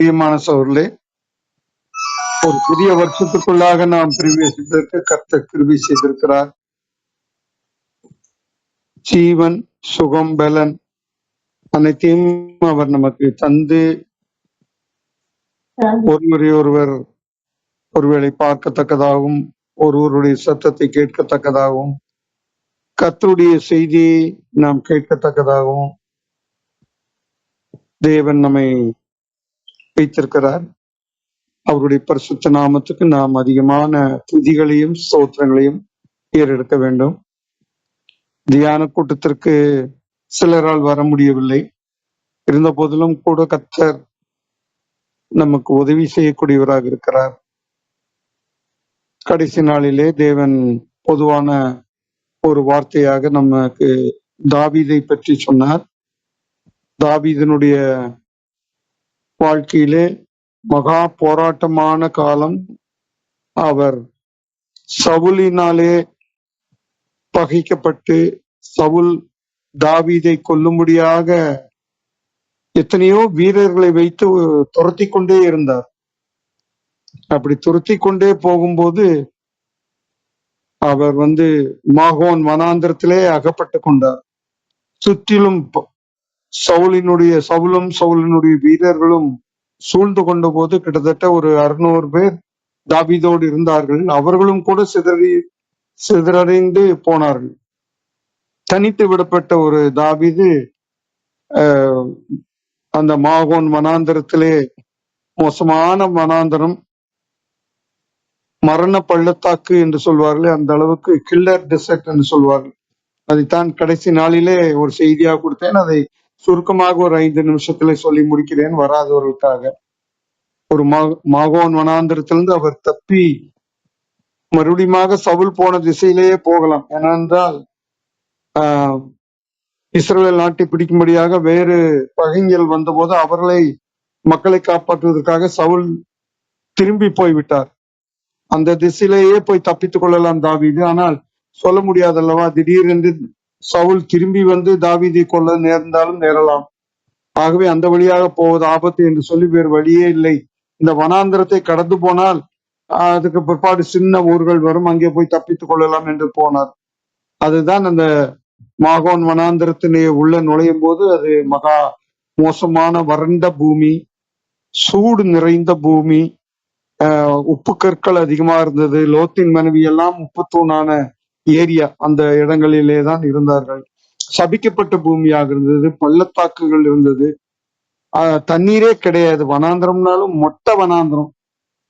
பிரியமான சோர்களே ஒரு புதிய வருஷத்துக்குள்ளாக நாம் பிரவேசிப்பதற்கு கர்த்த கிருவி செய்திருக்கிறார். ஜீவன் சுகம் பலன் அனைத்தையும் அவர் நமக்கு தந்து ஒருவரை ஒருவர் ஒருவேளை பார்க்கத்தக்கதாகவும் ஒருவருடைய சத்தத்தை கேட்கத்தக்கதாகவும் கத்தருடைய செய்தியை நாம் கேட்கத்தக்கதாகவும் தேவன் நம்மை வைத்திருக்கிறார். அவருடைய பரிசுத்த நாமத்துக்கு நாம் அதிகமான துதிகளையும் ஸ்தோத்திரங்களையும் ஏறெடுக்க வேண்டும். தியான கூட்டத்திற்கு சிலரால் வர முடியவில்லை. இருந்த போதிலும் கூட கத்தர் நமக்கு உதவி செய்யக்கூடியவராக இருக்கிறார். கடைசி நாளிலே தேவன் பொதுவான ஒரு வார்த்தையாக நமக்கு தாவீதை பற்றி சொன்னார். தாவீதனுடைய வாழ்க்கையிலே மகா போராட்டமான காலம் அவர். சவுலினாலே பகைக்கப்பட்டு சவுல் தாவீதை கொல்லும்படியாக எத்தனையோ வீரர்களை வைத்து துரத்தி கொண்டே இருந்தார். அப்படி துரத்தி கொண்டே போகும்போது அவர் வந்து மாகோன் வனாந்திரத்திலே அகப்பட்டு கொண்டார். சுற்றிலும் சவுலினுடைய சவுலும் சவுலினுடைய வீரர்களும் சூழ்ந்து கொண்ட போது கிட்டத்தட்ட ஒரு அறுநூறு பேர் தாபீதோடு இருந்தார்கள். அவர்களும் கூட சிதறி சிதறடைந்து போனார்கள். தனித்து விடப்பட்ட ஒரு தாவீது அந்த மாகோன் மனாந்திரத்திலே மோசமான மனாந்திரம் மரண பள்ளத்தாக்கு என்று சொல்வார்கள் அந்த அளவுக்கு கில்லர் டெசர்ட் என்று சொல்வார்கள். அதைத்தான் கடைசி நாளிலே ஒரு செய்தியாக கொடுத்தேன். அதை சுருக்கமாக ஒரு ஐந்து நிமிஷத்துல சொல்லி முடிக்கிறேன். வராதவர்களுக்காக. ஒரு மாகோன் வனாந்திரத்திலிருந்து அவர் தப்பி மறுபடியுமாக சவுல் போன திசையிலேயே போகலாம். ஏனென்றால் ஆஹ், இஸ்ரேல் நாட்டை பிடிக்கும்படியாக வேறு பகைஞர்கள் வந்தபோது அவர்களை மக்களை காப்பாற்றுவதற்காக சவுல் திரும்பி போய்விட்டார். அந்த திசையிலேயே போய் தப்பித்துக் கொள்ளலாம் தாவிது. ஆனால் சொல்ல முடியாதல்லவா திடீரென்று சவுல் திரும்பி வந்து தாவீதை கொள்ள நேர்ந்தாலும் நேரலாம். ஆகவே அந்த வழியாக போவது ஆபத்து என்று சொல்லி வேறு வழியே இல்லை. இந்த வனாந்திரத்தை கடந்து போனால் அதுக்கு பிற்பாடு சின்ன ஊர்கள் வரும். அங்கே போய் தப்பித்துக் கொள்ளலாம் என்று போனார். அதுதான் அந்த மாகோன் வனாந்திரத்திலே உள்ள நுழையும் போது அது மகா மோசமான வறண்ட பூமி சூடு நிறைந்த பூமி உப்பு கற்கள் அதிகமா இருந்தது. லோத்தின் மனைவி எல்லாம் உப்புத்தூணான ஏரியா அந்த இடங்களிலே தான் இருந்தார்கள். சபிக்கப்பட்ட பூமியாக இருந்தது பள்ளத்தாக்குகள் இருந்தது. ஆஹ் தண்ணீரே கிடையாது. வனாந்திரம்னாலும் மொட்டை வனாந்திரம்.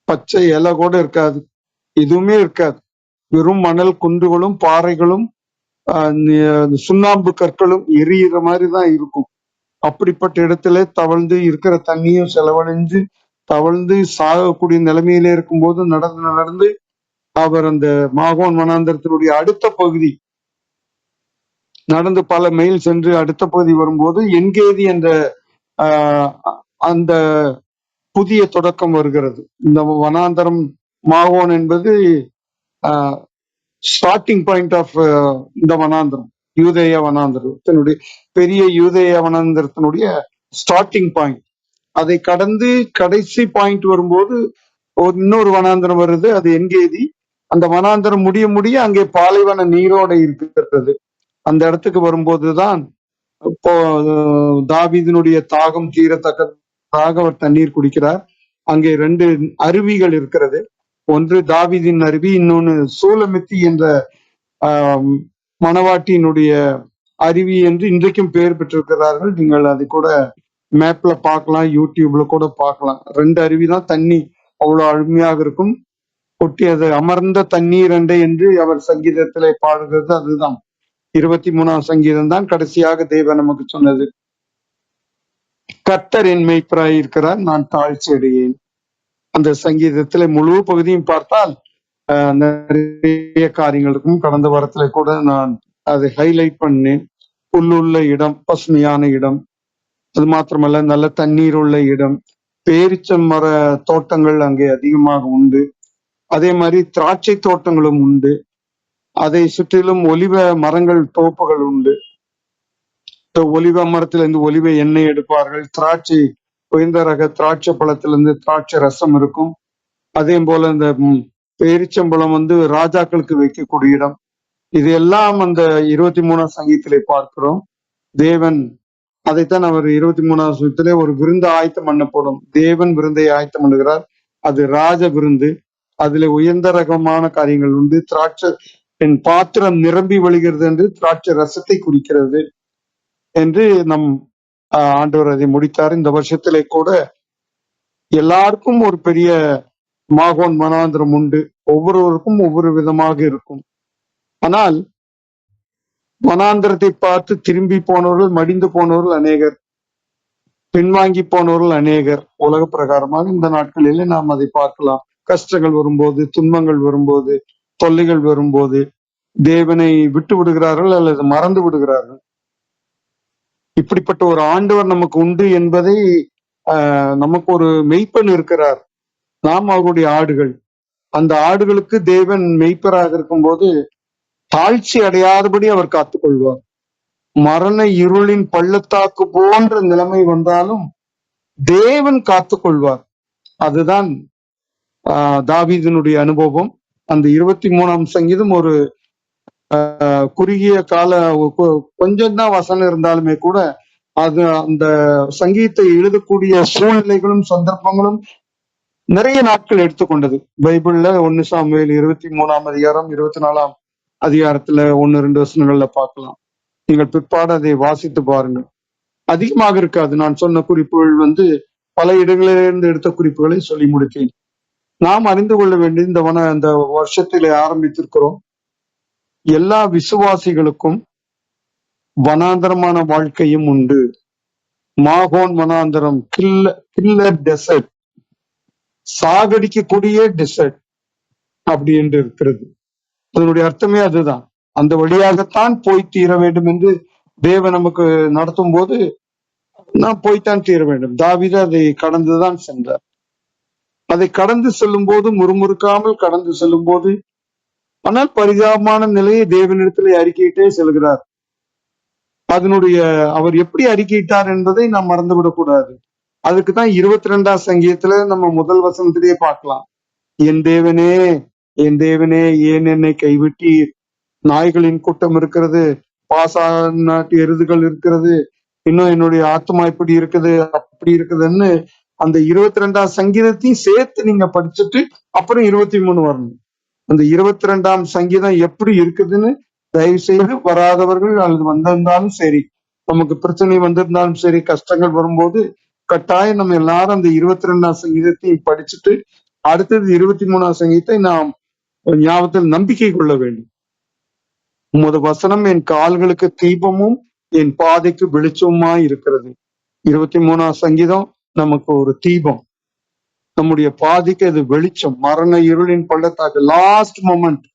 பச்சை இலை கூட இருக்காது. எதுவுமே இருக்காது. வெறும் மணல் குன்றுகளும் பாறைகளும் சுண்ணாம்பு கற்களும் எரியிற மாதிரி தான் இருக்கும். அப்படிப்பட்ட இடத்துல தவழ்ந்து இருக்கிற தண்ணியும் செலவழிஞ்சு தவழ்ந்து சாகக்கூடிய நிலைமையிலே இருக்கும்போது நடந்து நடந்து அவர் அந்த மாகோன் வனாந்தரத்தினுடைய அடுத்த பகுதி நடந்து பல மைல் சென்று அடுத்த பகுதி வரும்போது என்கேதி என்ற ஆஹ், அந்த புதிய தொடக்கம் வருகிறது. இந்த வனாந்தரம் மாகோன் என்பது ஸ்டார்டிங் பாயிண்ட் ஆஃப் இந்த வனாந்தரம் யூதேய வனாந்தரத்தினுடைய பெரிய யூதேய வனாந்தரத்தினுடைய ஸ்டார்டிங் பாயிண்ட் அதை கடந்து கடைசி பாயிண்ட் வரும்போது ஒரு இன்னொரு வனாந்தரம் வருது அது என்கேதி. அந்த வனாந்தரம் முடிய முடிய அங்கே பாலைவன நீரோடை இருக்கிறது. அந்த இடத்துக்கு வரும்போதுதான் இப்போ அஹ், தாவீதினுடைய தாகம் தீரத்தக்கதாக அவர் தண்ணீர் குடிக்கிறார். அங்கே ரெண்டு அருவிகள் இருக்கிறது. ஒன்று தாவிதின் அருவி இன்னொன்னு சூலமித்தி என்ற ஆஹ் மணவாட்டியினுடைய அருவி என்று இன்றைக்கும் பெயர் பெற்றிருக்கிறார்கள். நீங்கள் அது கூட மேப்ல பார்க்கலாம் யூடியூப்ல கூட பார்க்கலாம். ரெண்டு அருவி தான் தண்ணி அவ்வளவு அருமையாக இருக்கும். கொட்டி அது அமர்ந்த தண்ணீர் அண்டை என்று அவர் சங்கீதத்திலே பாடுகிறது. அதுதான். இருபத்தி மூணாம் சங்கீதம் தான் கடைசியாக தேவன் நமக்கு சொன்னது. கர்த்தர் என் மெய்ப்பராய் இருக்கிறார். நான் தாழ்ச்சி அடையேன். அந்த சங்கீதத்திலே முழு பகுதியும் பார்த்தால் நிறைய காரியங்களுக்கும் கடந்த வாரத்துல கூட நான் அதை ஹைலைட் பண்ணேன். புல்லுள்ள இடம் பசுமையான இடம். அது மாத்திரமல்ல நல்ல தண்ணீர் உள்ள இடம். பேரிச்சம் மர தோட்டங்கள் அங்கே அதிகமாக உண்டு. அதே மாதிரி திராட்சை தோட்டங்களும் உண்டு. அதை சுற்றிலும் ஒலிவ மரங்கள் தோப்புகள் உண்டு. ஒலிவ மரத்திலிருந்து ஒலிவ எண்ணெய் எடுப்பார்கள். திராட்சை உயர்ந்த ரக திராட்சை பழத்திலிருந்து திராட்சை ரசம் இருக்கும். அதே போல இந்த பேரிச்சம்பழம் வந்து ராஜாக்களுக்கு வைக்கக்கூடிய இடம். இது எல்லாம் அந்த இருபத்தி மூணாம் சங்கீதத்திலே பார்க்கிறோம். தேவன் அதைத்தான் அவர் இருபத்தி மூணாம் சங்கத்திலே ஒரு விருந்து ஆயத்தம் பண்ணப்படும் தேவன் விருந்தை ஆயத்தம் பண்ணுகிறார். அது ராஜ விருந்து. அதுல உயர்ந்த ரகமான காரியங்கள் உண்டு. திராட்சை என் பாத்திரம் நிரம்பி வழிகிறது என்று திராட்சை ரசத்தை குறிக்கிறது என்று நம் ஆண்டவர் அதை முடித்தார். இந்த வருஷத்திலே கூட எல்லாருக்கும் ஒரு பெரிய மாகோன் மனாந்திரம் உண்டு. ஒவ்வொருவருக்கும் ஒவ்வொரு விதமாக இருக்கும். ஆனால் மனாந்திரத்தை பார்த்து திரும்பி போனவர்கள் மடிந்து போனவர்கள் அநேகர் பின்வாங்கி போனவர்கள் அநேகர். உலக பிரகாரமாக இந்த நாட்களிலே நாம் அதை பார்க்கலாம். கஷ்டங்கள் வரும்போது துன்பங்கள் வரும்போது தொல்லைகள் வரும்போது தேவனை விட்டு விடுகிறார்கள் அல்லது மறந்து விடுகிறார்கள். இப்படிப்பட்ட ஒரு ஆண்டவர் நமக்கு உண்டு என்பதை நமக்கு ஒரு மெய்ப்பன் இருக்கிறார். நாம் அவருடைய ஆடுகள். அந்த ஆடுகளுக்கு தேவன் மெய்ப்பராக இருக்கும்போது தாழ்ச்சி அடையாதபடி அவர் காத்துக்கொள்வார். மரண இருளின் பள்ளத்தாக்கு போன்ற நிலைமை வந்தாலும் தேவன் காத்துக்கொள்வார். அதுதான் தாவீதினுடைய அனுபவம். அந்த இருபத்தி மூணாம் சங்கீதம் ஒரு ஆஹ், குறுகிய கால கொஞ்சம் தான் வசனம் இருந்தாலுமே கூட அது அந்த சங்கீதத்தை எழுதக்கூடிய சூழ்நிலைகளும் சந்தர்ப்பங்களும் நிறைய நாட்கள் எடுத்துக்கொண்டது. பைபிள்ல ஒன்னு சாமியில் இருபத்தி மூணாம் அதிகாரம் இருபத்தி நாலாம் அதிகாரத்துல ஒன்னு ரெண்டு வசனங்கள்ல பார்க்கலாம். நீங்கள் பிற்பாடு அதை வாசித்து பாருங்கள். அதிகமாக இருக்காது. நான் சொன்ன குறிப்புகள் வந்து பல இடங்களிலிருந்து எடுத்த குறிப்புகளை சொல்லி முடித்தேன். நாம் அறிந்து கொள்ள வேண்டிய இந்த வன இந்த வருஷத்தில் ஆரம்பித்திருக்கிறோம். எல்லா விசுவாசிகளுக்கும் வனாந்தரமான வாழ்க்கையும் உண்டு. மாகோன் வனாந்தரம் கில்ல கில்லர் டெசர்ட் சாகடிக்கக்கூடிய டெசர்ட் அப்படி என்று இருக்கிறது. அதனுடைய அர்த்தமே அதுதான். அந்த வழியாகத்தான் போய் தீர வேண்டும் என்று தேவன் நமக்கு நடத்தும் போது நாம் போய்த்தான் தீர வேண்டும். தாவித அதை கடந்துதான் சென்றார். அதை கடந்து செல்லும் போது முறுமுறுக்காமல் கடந்து செல்லும் போது ஆனால் பரிதாபமான நிலையை தேவனிடத்திலே அறிக்கையிட்டே செல்கிறார். அதனுடைய அவர் எப்படி அறிக்கையிட்டார் என்பதை நாம் மறந்துவிடக்கூடாது. அதுக்கு தான் இருபத்தி ரெண்டாம் சங்கீதத்துல நம்ம முதல் வசனத்திலேயே பார்க்கலாம். என் தேவனே என் தேவனே ஏன் என்னை கைவிட்டீர்? நாய்களின் கூட்டம் இருக்கிறது பாசா நாட்டு எருதுகள் இருக்கிறது இன்னும் என்னுடைய ஆத்மா இப்படி இருக்குது அப்படி இருக்குதுன்னு அந்த இருபத்தி ரெண்டாம் சங்கீதத்தையும் சேர்த்து நீங்க படிச்சுட்டு அப்புறம் இருபத்தி மூணு வரணும். அந்த இருபத்தி ரெண்டாம் சங்கீதம் எப்படி இருக்குதுன்னு தயவு செய்து வராதவர்கள் அல்லது வந்திருந்தாலும் சரி நமக்கு பிரச்சனை வந்திருந்தாலும் சரி கஷ்டங்கள் வரும்போது கட்டாயம் நம்ம எல்லாரும் அந்த இருபத்தி ரெண்டாம் சங்கீதத்தையும் படிச்சுட்டு அடுத்தது இருபத்தி மூணாம் சங்கீதத்தை நாம் ஞாபகத்தில் நம்பிக்கை கொள்ள வேண்டும். உமது வசனம் என் கால்களுக்கு தீபமும் என் பாதைக்கு வெளிச்சமுமா இருக்கிறது. இருபத்தி மூணாம் சங்கீதம் நமக்கு ஒரு தீபம். நம்முடைய பாதிக்கு அது வெளிச்சம். மரண இருளின் பள்ளத்தாக்கு லாஸ்ட் மொமெண்ட்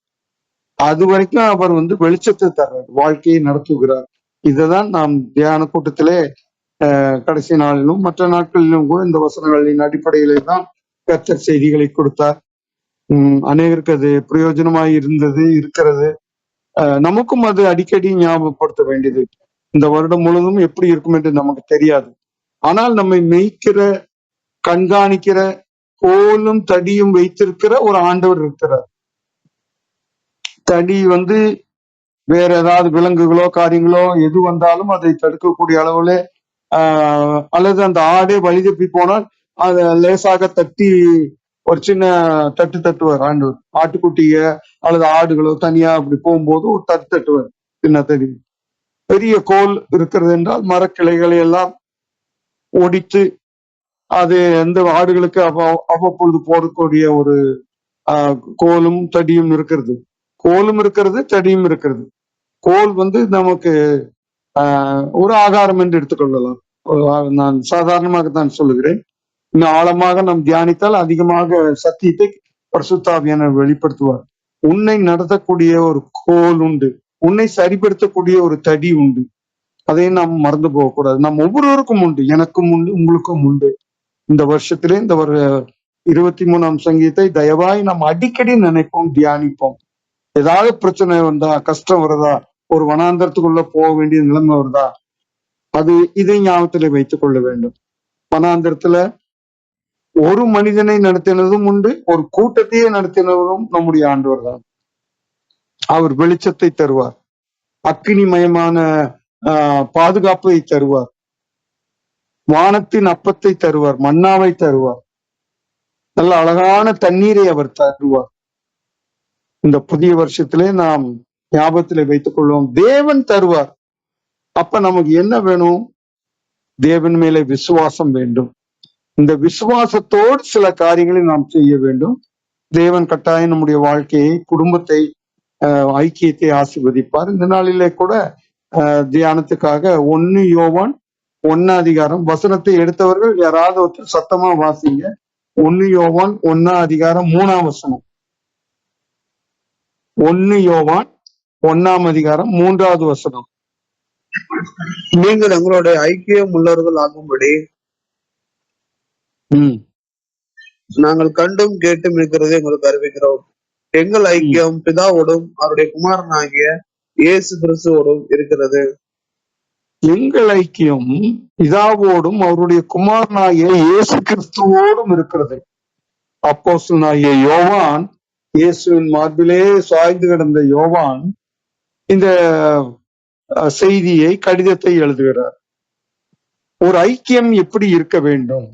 அது வரைக்கும் அவர் வந்து வெளிச்சத்தை தர்றார். வாழ்க்கையை நடத்துகிறார். இதுதான் நாம் தியான கூட்டத்திலே கடைசி நாளிலும் மற்ற நாட்களிலும் கூட இந்த வசனங்களின் அடிப்படையிலே தான் கத்தர் செய்திகளை கொடுத்தார். உம் அநேகருக்கு அது பிரயோஜனமாய் இருந்தது இருக்கிறது. நமக்கும் அது அடிக்கடி ஞாபகப்படுத்த வேண்டியது. இந்த வருடம் முழுவதும் எப்படி இருக்கும் என்று நமக்கு தெரியாது. ஆனால் நம்மை மெய்க்கிற கண்காணிக்கிற கோலும் தடியும் வைத்திருக்கிற ஒரு ஆண்டவர் இருக்கிறார். தடி வந்து வேற ஏதாவது விலங்குகளோ காரியங்களோ எது வந்தாலும் அதை தடுக்கக்கூடிய அளவுல ஆஹ் அல்லது அந்த ஆடே வழி தப்பி போனால் அதை லேசாக தட்டி ஒரு சின்ன தட்டு தட்டுவார் ஆண்டவர். ஆட்டுக்குட்டிய அல்லது ஆடுகளோ தனியா அப்படி போகும்போது ஒரு தட்டு தட்டுவார். சின்ன தடி. பெரிய கோல் இருக்கிறது என்றால் மரக்கிளைகளை எல்லாம் ஒடித்து அது எந்த ஆடுகளுக்கு அவ்வ- அவ்வப்பொழுது போடக்கூடிய ஒரு ஆஹ், கோலும் தடியும் இருக்கிறது. கோலும் இருக்கிறது தடியும் இருக்கிறது. கோல் வந்து நமக்கு ஆஹ், ஒரு ஆகாரம் என்று எடுத்துக்கொள்ளலாம். நான் சாதாரணமாக தான் சொல்லுகிறேன். இன்னும் ஆழமாக நாம் தியானித்தால் அதிகமாக சத்தியத்தை பரிசுத்தாவியான வெளிப்படுத்துவார். உன்னை நடத்தக்கூடிய ஒரு கோல் உண்டு. உன்னை சரிப்படுத்தக்கூடிய ஒரு தடி உண்டு. அதையும் நாம் மறந்து போகக்கூடாது. நாம் ஒவ்வொருவருக்கும் உண்டு. எனக்கும் உண்டு உங்களுக்கும் உண்டு. இந்த வருஷத்திலே இந்த ஒரு இருபத்தி மூணாம் சங்கீதத்தை தயவாய் நாம் அடிக்கடி நினைப்போம் தியானிப்போம். ஏதாவது பிரச்சனை வந்தா கஷ்டம் வருதா ஒரு வனாந்தரத்துக்குள்ள போக வேண்டிய நிலைமை வருதா அது இதை ஞாபகத்திலே வைத்துக் கொள்ள வேண்டும். வனாந்திரத்துல ஒரு மனிதனை நடத்தினதும் உண்டு ஒரு கூட்டத்தையே நடத்தினதும் நம்முடைய ஆண்டவர் தான். அவர் வெளிச்சத்தை தருவார். அக்னிமயமான பாதுகாப்பை தருவார். வானத்தின் அப்பத்தை தருவார் மன்னாவை தருவார். நல்ல அழகான தண்ணீரை அவர் தருவார். இந்த புதிய வருஷத்திலே நாம் ஞாபகத்திலே வைத்துக் கொள்வோம் தேவன் தருவார். அப்ப நமக்கு என்ன வேணும்? தேவன் மேலே விசுவாசம் வேண்டும். இந்த விசுவாசத்தோடு சில காரியங்களை நாம் செய்ய வேண்டும். தேவன் கட்டாயம் நம்முடைய வாழ்க்கையை குடும்பத்தை ஐக்கியத்தை ஆசிர்வதிப்பார். இந்த நாளிலே கூட தியானத்துக்காக ஒன்னு யோவான் ஒன்னா அதிகாரம். வசனத்தை எடுத்தவர்கள் யாராவது ஒருத்தர் சத்தமா வாசிங்க. ஒன்னு யோவான் ஒன்னா அதிகாரம் மூணாம் வசனம். ஒன்னு யோவான் ஒன்னாம் அதிகாரம் மூன்றாவது வசனம். நீங்கள் எங்களுடைய ஐக்கியம் உள்ளவர்கள் ஆகும்படி நாங்கள் கண்டும் கேட்டும் இருக்கிறதை உங்களுக்கு அறிவிக்கிறோம். எங்கள் ஐக்கியம் பிதாவோடும் அவருடைய குமாரனாகிய இயேசு கிறிஸ்துவோடும் இருக்கிறது. எங்கள் ஐக்கியம் இதாவோடும் அவருடைய குமாரனாகிய இயேசு கிறிஸ்துவோடும் இருக்கிறது. அப்போஸ்தலனாகிய யோவான் இயேசுவின் மார்பிலே சாய்ந்து கிடந்த யோவான் இந்த செய்தியை கடிதத்தை எழுதுகிறார். ஒரு ஐக்கியம் எப்படி இருக்க வேண்டும்?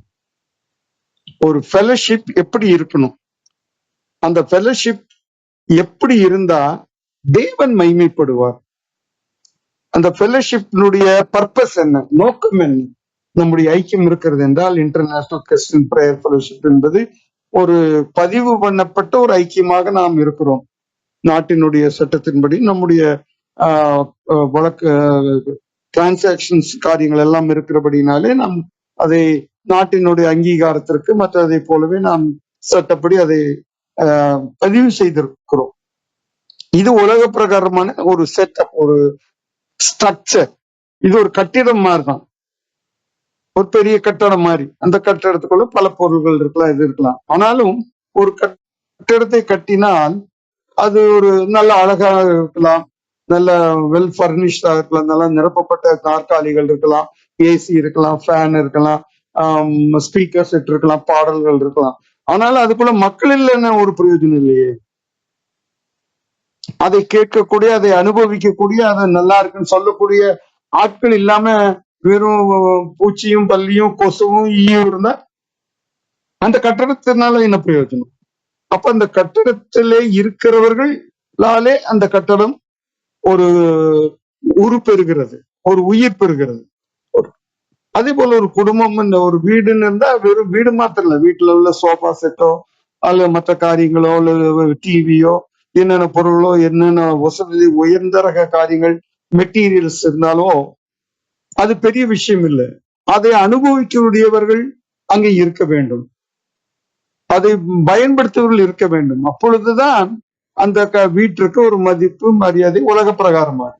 ஒரு ஃபெலோஷிப் எப்படி இருக்கணும்? அந்த ஃபெலோஷிப் எப்படி இருந்தா தேவன் மைமைப்படுவார் அந்த ஃபெலோஷிப்னுடைய பர்பஸ் என்ன? நோக்கம் என்ன? நம்முடைய ஐக்கியம் இருக்கிறது என்றால் இன்டர்நேஷனல் கிறிஸ்டின் பிரேயர் ஃபெலோஷிப் என்பது ஒரு பதிவு பண்ணப்பட்ட ஒரு ஐக்கியமாக நாம் இருக்கிறோம். நாட்டினுடைய சட்டத்தின்படி நம்முடைய ஆஹ், வழக்கு டிரான்சாக்ஷன்ஸ் காரியங்கள் எல்லாம் இருக்கிறபடினாலே நாம் அதை நாட்டினுடைய அங்கீகாரத்திற்கு மற்றதை போலவே நாம் சட்டப்படி அதை ஆஹ், பதிவு செய்திருக்கிறோம். இது உலக பிரகாரமான ஒரு செட்டப் ஒரு ஸ்ட்ரக்சர் இது ஒரு கட்டிடம் மாதிரி தான் ஒரு பெரிய கட்டடம் மாதிரி. அந்த கட்டடத்துக்குள்ள பல பொருள்கள் இருக்கலாம் இது இருக்கலாம். ஆனாலும் ஒரு கட்டிடத்தை கட்டினால் அது ஒரு நல்ல அழகா இருக்கலாம். நல்ல வெல் ஃபர்னிஷ்டா இருக்கலாம். நல்லா நிரப்பப்பட்ட நாற்காலிகள் இருக்கலாம். ஏசி இருக்கலாம் ஃபேன் இருக்கலாம். ஸ்பீக்கர் செட் இருக்கலாம் பாடல்கள் இருக்கலாம். ஆனாலும் அதுக்குள்ள மக்கள் இல்லைன்னு ஒரு பிரயோஜனம் இல்லையே. அதை கேட்கக்கூடிய அதை அனுபவிக்கக்கூடிய அதை நல்லா இருக்குன்னு சொல்லக்கூடிய ஆட்கள் இல்லாம வெறும் பூச்சியும் பல்லியும் கொசுவும் ஈயும் இருந்தா அந்த கட்டடத்தினால என்ன பிரயோஜனம்? அப்ப அந்த கட்டடத்திலே இருக்கிறவர்களாலே அந்த கட்டடம் ஒரு உரு பெறுகிறது ஒரு உயிர் பெறுகிறது. அதே போல ஒரு குடும்பம் இந்த ஒரு வீடுன்னு இருந்தா வெறும் வீடு மாத்திரம் இல்லை வீட்டுல உள்ள சோஃபா செட்டோ அல்ல மற்ற காரியங்களோ அல்லது டிவியோ என்னென்ன பொருளோ என்னென்ன வசதி உயர்ந்த ரக காரியங்கள் மெட்டீரியல்ஸ் இருந்தாலோ அது பெரிய விஷயம் இல்லை. அதை அனுபவிக்கக்கூடியவர்கள் அங்கே இருக்க வேண்டும். அதை பயன்படுத்துவர்கள் இருக்க வேண்டும். அப்பொழுதுதான் அந்த க- வீட்டிற்கு ஒரு மதிப்பு மரியாதை உலக பிரகாரமா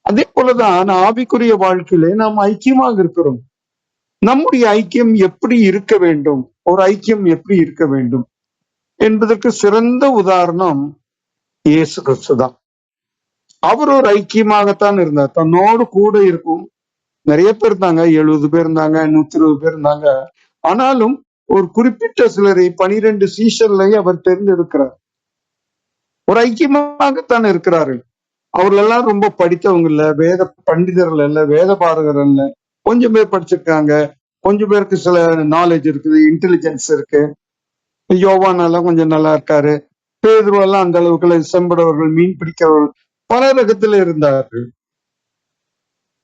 அதே போலதான் ஆவிக்குரிய வாழ்க்கையிலே நாம் ஐக்கியமாக இருக்கிறோம். நம்முடைய ஐக்கியம் எப்படி இருக்க வேண்டும்? ஒரு ஐக்கியம் எப்படி இருக்க வேண்டும்? என்பதற்கு சிறந்த உதாரணம் இயேசு கிறிஸ்து தான் அவர் ஒரு ஐக்கியமாகத்தான் இருந்தார். தன்னோடு கூட இருக்கும் நிறைய பேர் இருந்தாங்க. எழுபது பேர் இருந்தாங்க நூத்தி இருபது பேர் இருந்தாங்க. ஆனாலும் ஒரு குறிப்பிட்ட சிலரை பனிரெண்டு சீசன்லையும் அவர் தேர்ந்தெடுக்கிறார். ஒரு ஐக்கியமாகத்தான் இருக்கிறார்கள். அவர்கள் எல்லாம் ரொம்ப படித்தவங்க இல்ல வேத பண்டிதர்கள் இல்ல வேத பாரகர் இல்ல கொஞ்சம் பேர் படிச்சிருக்காங்க. கொஞ்சம் பேருக்கு சில நாலேஜ் இருக்குது இன்டெலிஜென்ஸ் இருக்கு. யோவான் எல்லாம் கொஞ்சம் நல்லா இருக்காரு. பேதுரு எல்லாம் அந்த அளவுக்கு செம்படவர்கள் மீன் பிடிக்கிறவர்கள் பல ரகத்துல இருந்தார்கள்.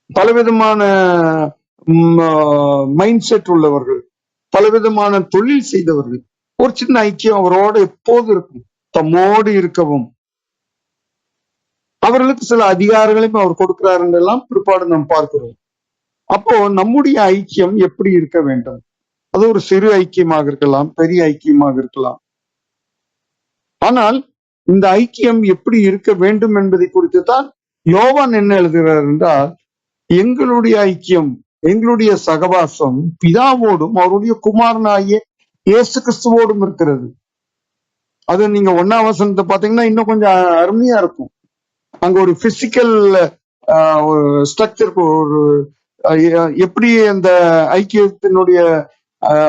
பலவிதமான மைண்ட் செட் உள்ளவர்கள் பலவிதமான தொழில் செய்தவர்கள் ஒரு சின்ன ஐக்கியம் அவரோட எப்போது இருக்கும்? தம்மோடு இருக்கவும். அவர்களுக்கு சில அதிகாரங்களையும் அவர் கொடுக்கிறார் எல்லாம் பிற்பாடு நாம் பார்க்கிறோம். அப்போ நம்முடைய ஐக்கியம் எப்படி இருக்க வேண்டும்? அது ஒரு சிறு ஐக்கியமாக இருக்கலாம் பெரிய ஐக்கியமாக இருக்கலாம். ஆனால் இந்த ஐக்கியம் எப்படி இருக்க வேண்டும் என்பதை குறித்து தான் யோவான் என்ன எழுதுகிறார் என்றால் எங்களுடைய ஐக்கியம் எங்களுடைய சகவாசம் பிதாவோடும் அவருடைய குமாரனாகிய இயேசு கிறிஸ்துவோடும் இருக்கிறது. அது நீங்க ஒன்னாம் வசனத்தை பாத்தீங்கன்னா இன்னும் கொஞ்சம் அருமையா இருக்கும். அங்க ஒரு பிசிக்கல் ஸ்ட்ரக்சர் ஒரு எப்படி அந்த ஐக்கியத்தினுடைய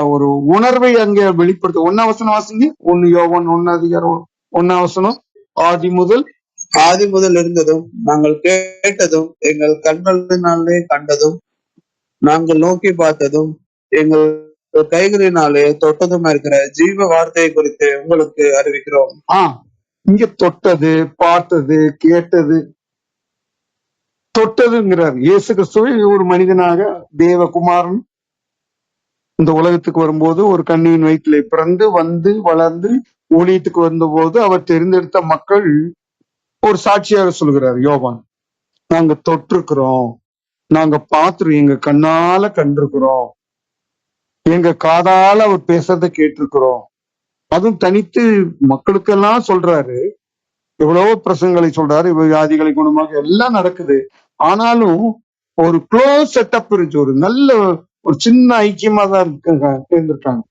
ஒரு உணர்வை அங்க வெளிப்படுத்த. ஒன்னா வசனம் வாசிங்க. ஒன்னு யோவான் ஒன்னு அதிகாரம் ஒன்னா வசனம். ஆதி முதல் ஆதி முதல் இருந்ததும் நாங்கள் கேட்டதும் எங்கள் கண்களினாலே கண்டதும் நாங்கள் நோக்கி பார்த்ததும் எங்கள் கைகளினாலே தொட்டதும் இருக்கிற ஜீவ வார்த்தையை குறித்து உங்களுக்கு அறிவிக்கிறோம். ஆ இங்க தொட்டது பார்த்தது கேட்டது தொட்டதுங்கிறார். இயேசு கிறிஸ்துவை ஒரு மனிதனாக தேவகுமாரன் இந்த உலகத்துக்கு வரும்போது ஒரு கண்ணியின் வயிற்றிலே பிறந்து வந்து வளர்ந்து ஊழியத்துக்கு வந்தபோது அவர் தெரிந்தெடுத்த மக்கள் ஒரு சாட்சியாக சொல்கிறார் யோவான் நாங்க தொற்றுக்கிறோம் நாங்க பார்த்துருக்கோம். எங்க கண்ணால கண்டிருக்கிறோம். எங்க காதால அவர் பேசுறதை கேட்டிருக்கிறோம். அதுவும் தனித்து மக்களுக்கெல்லாம் சொல்றாரு. எவ்வளவோ பிரசங்களை சொல்றாரு. வியாதிகளை குணமாக எல்லாம் நடக்குது. ஆனாலும் ஒரு க்ளோஸ் செட்டப் இருந்துச்சு. ஒரு நல்ல ஒரு சின்ன ஐக்கியமா தான் இருக்காங்க இருந்திருக்காங்க.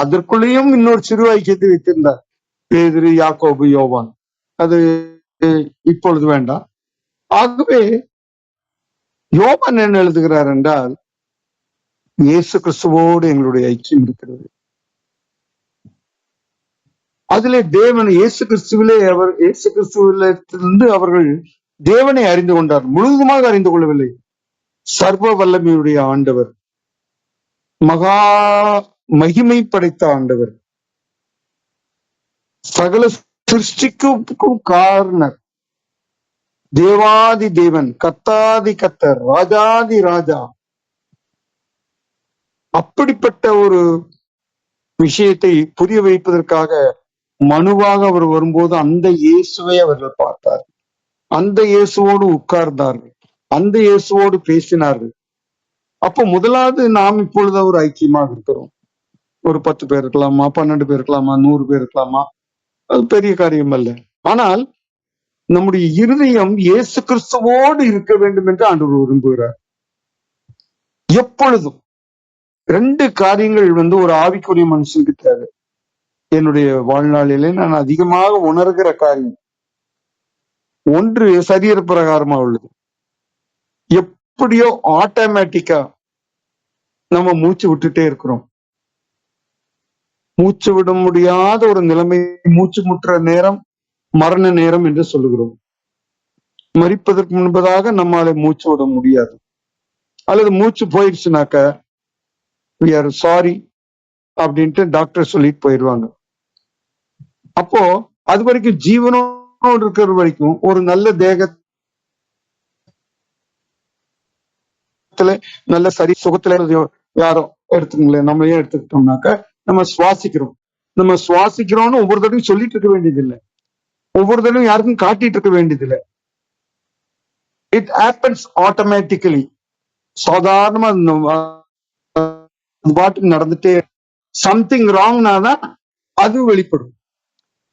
அதற்குள்ளேயும் இன்னொரு சிறு ஐக்கியத்தை வைத்திருந்தார். பேதிரு யாக்கோபு யோவான். அது இப்பொழுது வேண்டாம். ஆகவே யோவான் என்ன எழுதுகிறார் என்றால் இயேசு கிறிஸ்துவோடு எங்களுடைய ஐக்கியம் இருக்கிறது. அதிலே தேவன் இயேசு கிறிஸ்துவிலே அவர் இயேசு கிறிஸ்துவிலிருந்து அவர்கள் தேவனை அறிந்து கொண்டார். முழுவதுமாக அறிந்து கொள்ளவில்லை. சர்வ வல்லமையுடைய ஆண்டவர். மகா மகிமை படைத்த ஆண்டவர். சகல சிருஷ்டிக்கும் காரணர். தேவாதி தேவன் கத்தாதி கத்தர் ராஜாதி ராஜா. அப்படிப்பட்ட ஒரு விஷயத்தை புரிய வைப்பதற்காக மனுவாக அவர் வரும்போது அந்த இயேசுவை அவர்கள் பார்த்தார் அந்த இயேசுவோடு உட்கார்ந்தார்கள். அந்த இயேசுவோடு பேசினார்கள். அப்போ முதலாவது நாம் இப்பொழுது ஒரு ஐக்கியமாக இருக்கிறோம். ஒரு பத்து பேர் இருக்கலாமா பன்னெண்டு பேர் இருக்கலாமா நூறு பேர் இருக்கலாமா? அது பெரிய காரியம் அல்ல. ஆனால் நம்முடைய இருதயம் இயேசு கிறிஸ்துவோடு இருக்க வேண்டும் என்று ஆண்டவர் விரும்புகிறார். எப்பொழுதும் ரெண்டு காரியங்கள் வந்து ஒரு ஆவிக்குரிய மனுஷனுக்கு தேவை. என்னுடைய வாழ்நாளிலே நான் அதிகமாக உணர்கிற காரியம் ஒன்று சரீர பிரகாரமா உள்ளது. எப்படியோ ஆட்டோமேட்டிக்கா நம்ம மூச்சு விட்டுட்டே இருக்கிறோம். மூச்சு விட முடியாத ஒரு நிலைமை மூச்சு முட்டுற நேரம் மரண நேரம் என்று சொல்லுகிறோம். மறிப்பதற்கு முன்பதாக நம்மால மூச்சு விட முடியாது. அல்லது மூச்சு போயிடுச்சுனாக்க வி ஆர் சாரி அப்படின்ட்டு டாக்டர் சொல்லிட்டு போயிடுவாங்க அப்போ அது வரைக்கும் ஜீவனோடு இருக்கிற வரைக்கும் ஒரு நல்ல தேகத்துல நல்ல சரி சுகத்துல யாரோ எடுத்துங்களேன் நம்ம ஏன் எடுத்துக்கிட்டோம்னாக்க நம்ம சுவாசிக்கிறோம். நம்ம சுவாசிக்கிறோம்னு ஒவ்வொரு தடவையும் சொல்லிட்டு இருக்க வேண்டியதில்லை. ஒவ்வொரு தடவையும் யாருக்கும் காட்டிட்டு இருக்க வேண்டியதில்லை. இட் ஹேப்பன்ஸ் ஆட்டோமேட்டிக்கலி சாதாரணமா பாட்டு பாட்டுக்கு நடந்துட்டே சம்திங் ராங்னா தான் அது வெளிப்படும்.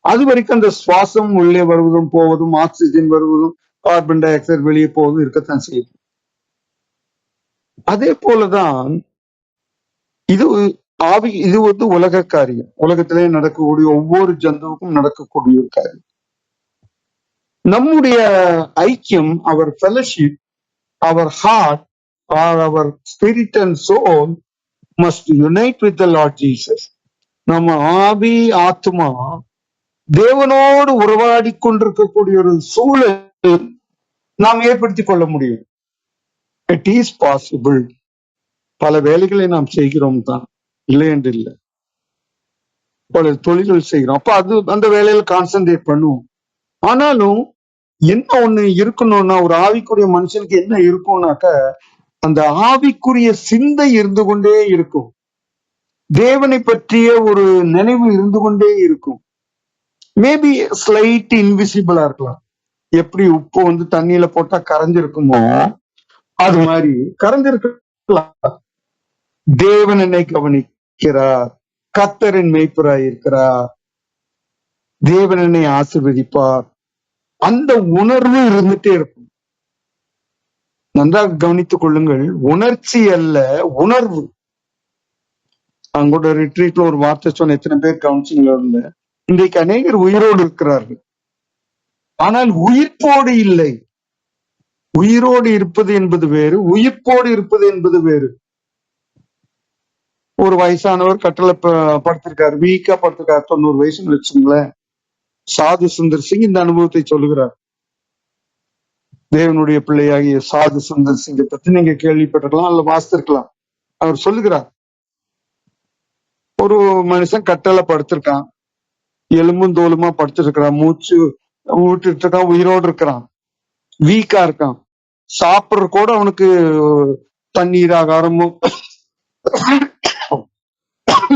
அது வரைக்கும் அந்த சுவாசம் உள்ளே வருவதும் போவதும் ஆக்சிஜன் வருவதும் கார்பன் டை ஆக்சைடு வெளியே போவதும் இருக்கத்தான் செய்யுது அதே போலதான் இது ஆவி இது வந்து உலக காரியம். உலகத்திலே நடக்கக்கூடிய ஒவ்வொரு ஜந்துவுக்கும் நடக்கக்கூடிய ஒரு காரியம். நம்முடைய ஐக்கியம் our fellowship our heart or our spirit and soul must unite with the Lord Jesus நம்ம ஆவி ஆத்மா தேவனோடு உறவாடி கொண்டிருக்கக்கூடிய ஒரு சூழல் நாம் ஏற்படுத்திக் கொள்ள முடியும். இட் இஸ் பாசிபிள் பல வேலைகளை நாம் செய்கிறோம் தான் இல்லை என்று இல்லை. பல தொழில்கள் செய்கிறோம். அப்ப அது அந்த வேலையில கான்சென்ட்ரேட் பண்ணுவோம். ஆனாலும் என்ன ஒண்ணு இருக்கணும்னா ஒரு ஆவிக்குரிய மனுஷனுக்கு என்ன இருக்கும்னாக்க அந்த ஆவிக்குரிய சிந்தை இருந்து கொண்டே இருக்கும். தேவனை பற்றிய ஒரு நினைவு இருந்து கொண்டே இருக்கும். மேபி ஸ்லைட் இன்விசிபிளா இருக்கலாம். எப்படி உப்பு வந்து தண்ணியில போட்டா கரைஞ்சிருக்குமோ அது மாதிரி கறந்திருக்கலாம் தேவன் என்னை கவனிக்கிறார். கத்தரின் மேய்ப்பராய் இருக்கிறார். தேவன் என்னை ஆசிர்வதிப்பார். அந்த உணர்வு இருந்துட்டே இருக்கும். நன்றாக கவனித்துக் கொள்ளுங்கள். உணர்ச்சி அல்ல உணர்வு. அங்கோட ரிட்ரீட்ல ஒரு வார்த்தை சொன்ன எத்தனை பேர் கவுன்சிலிங்ல இருந்த இன்றைக்கு அநேகர் உயிரோடு இருக்கிறார்கள். ஆனால் உயிர்ப்போடு இல்லை. உயிரோடு இருப்பது என்பது வேறு உயிர்ப்போடு இருப்பது என்பது வேறு. ஒரு வயசானவர் கட்டளை படுத்திருக்காரு வீக்கா படுத்திருக்காரு தொண்ணூறு வயசுன்னு வச்சுங்களேன் சாது சுந்தர் சிங் இந்த அனுபவத்தை சொல்லுகிறார். தேவனுடைய பிள்ளையாகிய சாது சுந்தர் சிங்கை பத்தி நீங்க கேள்விப்பட்டிருக்கலாம் அல்ல வாசித்திருக்கலாம். அவர் சொல்லுகிறார் ஒரு மனுஷன் கட்டளை படுத்திருக்கான் எலும்பும் தோலுமா படுத்திருக்கிறான் மூச்சு விட்டுட்டு இருக்கான் உயிரோடு இருக்கிறான் வீக்கா இருக்கான். சாப்பிட்ற கூட அவனுக்கு தண்ணீர் ஆகாரமோ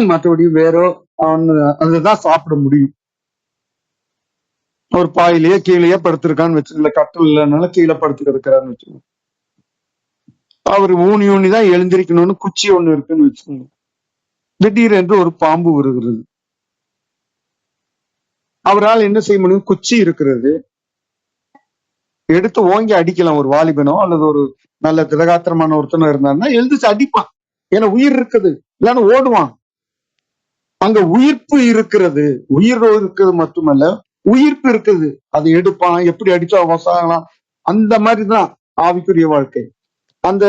மற்றபடி வேறோ அவன் அதுதான் சாப்பிட முடியும். ஒரு பாயிலேயே கீழேயே படுத்திருக்கான்னு வச்சுக்கல கட்டல் இல்லைனால கீழே படுத்து கிடக்கிறான்னு வச்சுக்கோங்க அவர் ஊனி ஊனி தான் எழுந்திருக்கணும்னு குச்சி ஒண்ணு இருக்குன்னு வச்சுக்கோங்க. திடீரென்று ஒரு பாம்பு வருகிறது. அவரால் என்ன செய்ய முடியும்? குச்சி இருக்கிறது. எடுத்து ஓங்கி அடிக்கலாம். ஒரு வாலிபனோ அல்லது ஒரு நல்ல திடகாத்திரமான ஒருத்தனோ இருந்தாருன்னா எழுந்துச்சு அடிப்பான். ஏன்னா உயிர் இருக்குது. இல்லைன்னா ஓடுவான். அங்க உயிர்ப்பு இருக்கிறது. உயிர் இருக்கிறது மட்டுமல்ல உயிர்ப்பு இருக்குது. அதை எடுப்பான். எப்படி அடிச்சா வசாகலாம் அந்த மாதிரிதான் ஆவிக்குரிய வாழ்க்கை. அந்த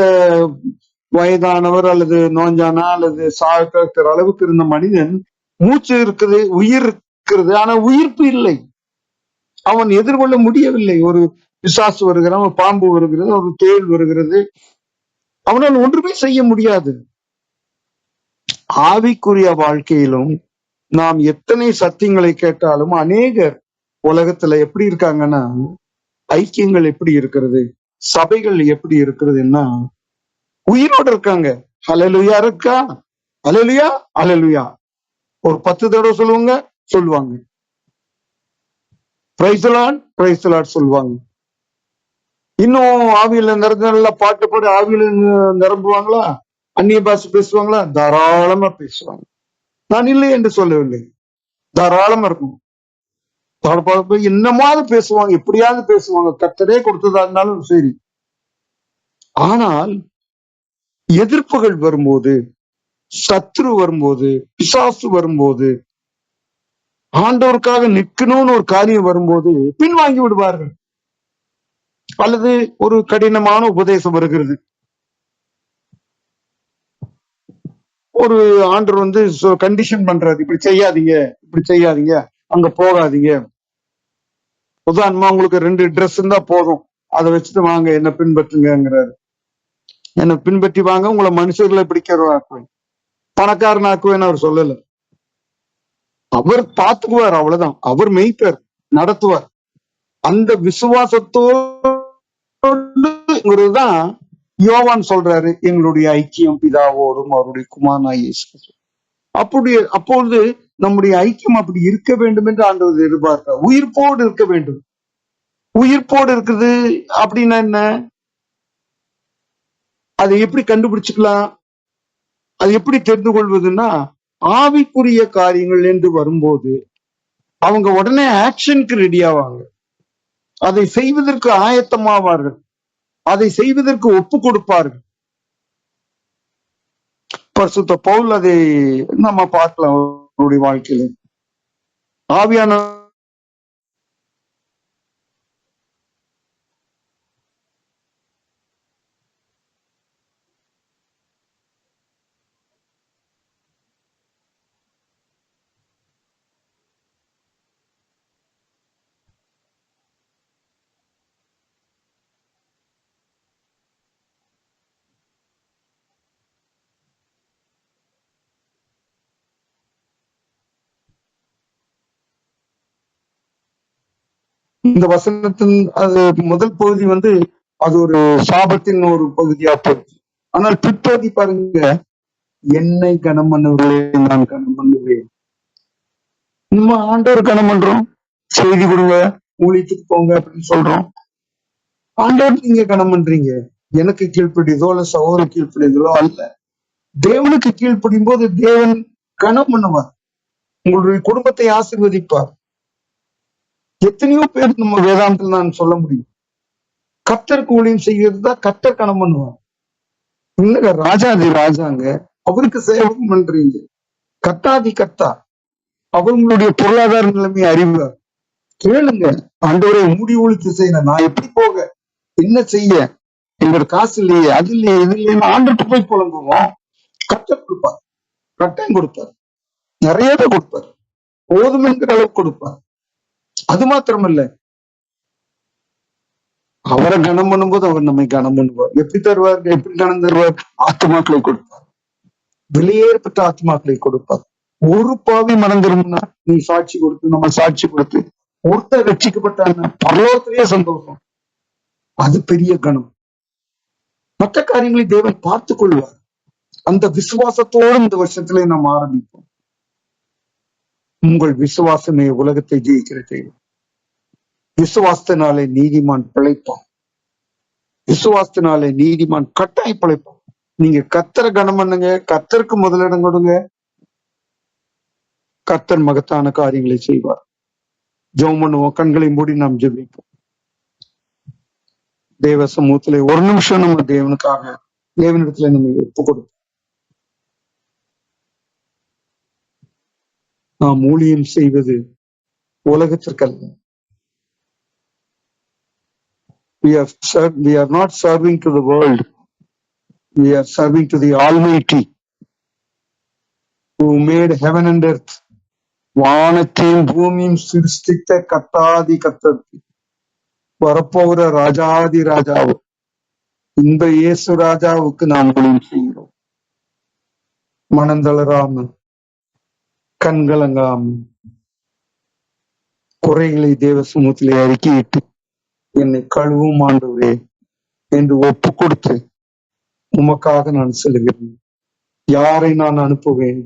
வயதானவர் அல்லது நோஞ்சானா அல்லது சாக்கிற அளவுக்கு இருந்த மனிதன் மூச்சு இருக்குது உயிர் இருக்கிறது ஆனா உயிர்ப்பு இல்லை. அவன் எதிர்கொள்ள முடியவில்லை. ஒரு பிசாசு வருகிறான் ஒரு பாம்பு வருகிறது ஒரு தேள் வருகிறது. அவனால் ஒன்றுமே செய்ய முடியாது. ஆவிக்குரிய வாழ்க்கையிலும் நாம் எத்தனை சத்தியங்களை கேட்டாலும் அநேகர் உலகத்துல எப்படி இருக்காங்கன்னா ஐக்கியங்கள் எப்படி இருக்கிறது சபைகள் எப்படி இருக்கிறதுன்னா உயிரோட இருக்காங்க. அலலுயா இருக்கா? அலலுயா அலலுயா ஒரு பத்து தடவை சொல்லுவாங்க சொல்லுவாங்க. பிரைசலாட் பிரைசலாட் சொல்லுவாங்க இன்னும் ஆவியில நிறந்த நல்லா பாட்டு பாடி ஆவியில நிரம்புவாங்களா? அந்நிய பாஷை பேசுவாங்களா? தாராளமா பேசுவாங்க. நான் இல்லை என்று சொல்லவில்லை. தாராளமா இருக்கும். என்னமாவது பேசுவாங்க எப்படியாவது பேசுவாங்க. கத்தரே கொடுத்ததா இருந்தாலும் சரி. ஆனால் எதிர்ப்புகள் வரும்போது சத்ரு வரும்போது பிசாசு வரும்போது ஆண்டோருக்காக நிற்கணும்னு ஒரு காரியம் வரும்போது பின்வாங்கி விடுவார்கள். அல்லது ஒரு கடினமான உபதேசம் வருகிறது. ஒரு ஆண்டர் வந்து கண்டிஷன் பண்றாரு. இப்படி செய்யாதீங்க இப்படி செய்யாதீங்க அங்க போகாதீங்க. உதாரணமா உங்களுக்கு ரெண்டு ட்ரெஸ் இருந்தா போதும். அதை வச்சுட்டு வாங்க என்ன பின்பற்றுங்கிறாரு என்ன பின்பற்றி வாங்க உங்களை மனுஷர்களை பிடிக்கிறவாக்குவேன் பணக்காரன் ஆக்குவேன்னு அவர் சொல்லலை. அவர் பார்த்துக்குவார் அவ்வளவுதான். அவர் மெய்ப்பர் நடத்துவார். அந்த விசுவாசத்தோடுங்கிறதுதான் யோவான் சொல்றாரு எங்களுடைய ஐக்கியம் பிதாவோடும் அவருடைய குமாரனாய் இயேசு. அப்படி அப்பொழுது நம்முடைய ஐக்கியம் அப்படி இருக்க வேண்டும் என்று ஆண்டவர் எதிர்பார்க்கிறார். உயிர்ப்போடு இருக்க வேண்டும். உயிர்ப்போடு இருக்குது அப்படின்னா என்ன? அதை எப்படி கண்டுபிடிச்சுக்கலாம்? அது எப்படி தெரிந்து கொள்வதுன்னா ஆவிக்குரிய காரியங்கள் என்று வரும்போது அவங்க உடனே ஆக்ஷனுக்கு ரெடி ஆவாங்க. அதை செய்வதற்கு ஆயத்தமாவார்கள். அதை செய்வதற்கு ஒப்பு கொடுப்பார்கள். பரிசுத்த பவுல் அதை நம்ம பார்க்கலாம் அவருடைய வாழ்க்கையில. ஆவியான இந்த வசனத்தின் அது முதல் பகுதி வந்து அது ஒரு சாபத்தின் ஒரு பகுதியா போச்சு. ஆனால் பிற்பகுதி பாருங்க என்னை கனம் பண்ணுவர்களே நான் கனம் பண்ணுவேன் நம்ம ஆண்டவர் கனம் பண்றோம். செய்தி கொடுங்க ஊழியத்துக்கு போங்க அப்படின்னு சொல்றோம். ஆண்டவர் நீங்க கனம் பண்றீங்க. எனக்கு கீழ்ப்படியதோ அல்ல சகோதர கீழ்ப்படியதோ அல்ல. தேவனுக்கு கீழ்ப்படியும் போது தேவன் கனம் பண்ணுவார். உங்களுடைய குடும்பத்தை ஆசிர்வதிப்பார். எத்தனையோ பேர் நம்ம வேதாந்தத்தில் நான் சொல்ல முடியும். கத்தருக்கு ஊழியம் செய்கிறது தான் கத்தர் கணம் பண்ணுவாங்க இல்லைங்க ராஜாதி ராஜாங்க. அவருக்கு சேவகம் பண்றீங்க. கத்தாதி கத்தா. அவங்களுடைய பொருளாதார நிலைமை அறிவார். கேளுங்க. ஆண்டவரை மூடி ஒழித்து செய்யணும். நான் எப்படி போக? என்ன செய்ய? எங்களோட காசு இல்லையே அது இல்லையே இது இல்லையே ஆண்டுட்டு போய் புலம்புவோம். கத்தர் கொடுப்பார். கட்டாயம் கொடுப்பார். நிறைய கொடுப்பார். போதும் என்கிற அளவுக்கு கொடுப்பார். அது மாத்திரமல்ல. அவரை கனம் பண்ணும்போது அவர் நம்மை கனம் பண்ணுவார். எப்படி தருவார்? எப்படி கனம் தருவார்? ஆத்மாக்களை கொடுப்பார். வெளியேறப்பட்ட ஆத்மாக்களை கொடுப்பார். ஒரு பாவி மனம் திரும்பினா நீ சாட்சி கொடுத்து நம்ம சாட்சி கொடுத்து ஒருத்தர் ரட்சிக்கப்பட்டாங்க பரலோகத்திலேயே சந்தோஷம். அது பெரிய கணம் மற்ற காரியங்களை தேவன் பார்த்துக் கொள்வார். அந்த விசுவாசத்தோடு இந்த வருஷத்திலே நாம் ஆரம்பிப்போம். உங்கள் விசுவாசமே உலகத்தை ஜெயிக்கிற விசுவாசத்தினாலே நீதிமான் பிழைப்பான். விசுவாசத்தினாலே நீதிமான் கட்டாயம் பிழைப்பான். நீங்க கத்தரை கனம் பண்ணுங்க கத்தருக்கு முதலிடம் கொடுங்க. கத்தர் மகத்தான காரியங்களை செய்வார். ஜோம் பண்ணுவோம் கண்களை மூடி நாம் ஜெபிப்போம். தேவ சமூகத்திலே ஒரு நிமிஷம் நம்ம தேவனுக்காக தேவனிடத்துல நம்ம ஒப்பு கொடுப்போம். நாம் ஊழியம் செய்வது உலகத்திற்கல்ல. We are ser- we are not serving to the world. We are serving to the almighty who made heaven and earth. வானத்தையும் பூமியும் சிருஷ்டித்த கத்தாதி கத்தருக்கு வரப்போகிற ராஜாதி ராஜாவு. இந்த இயேசு ராஜாவுக்கு நாம் ஊழியம் செய்கிறோம். மனந்தளராம கண்கலங்காம் குறைகளை தேவ சமூகத்திலே அறிக்கையிட்டு என்னை கழுவும் ஆண்டவரே என்று ஒப்பு கொடுத்து உமக்காக நான் செல்கிறேன். யாரை நான் அனுப்புவேன்?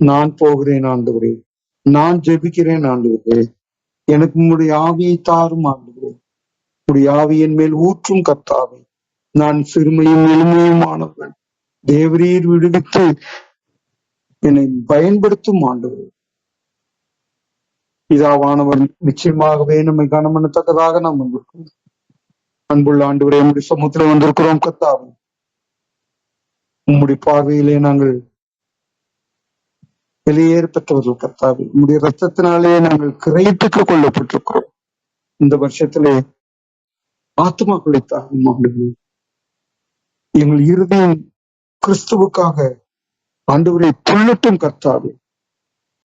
நான் போகிறேன் ஆண்டவரே. நான் ஜெபிக்கிறேன் ஆண்டவரே. எனக்கு உங்களுடைய ஆவியை தாரும் ஆண்டவரே. உடைய ஆவியின் மேல் ஊற்றும் கத்தாவே நான் சிறுமையும் எளிமையுமானவன். தேவரீர் விடுவித்து என்னை பயன்படுத்தும் ஆண்டவரே. பிதாவானவர் நிச்சயமாகவே நம்மை கனமனத்தக்கதாக நாம் வந்திருக்கிறோம் அன்புள்ள ஆண்டவரே நம்முடைய சமூகத்தில் வந்திருக்கிறோம் கத்தாவும் உம்முடைய பார்வையிலே நாங்கள் வெளியேற பெற்றவர்கள் கத்தாவே உம்முடைய ரத்தத்தினாலே நாங்கள் கிரயத்துக்கு கொள்ளப்பட்டிருக்கிறோம். இந்த வருஷத்திலே ஆத்மாக்களை தாரும் ஆண்டு எங்கள் இறுதியும் கிறிஸ்துவுக்காக ஆண்டவரை புள்ளட்டும் கர்த்தாவே.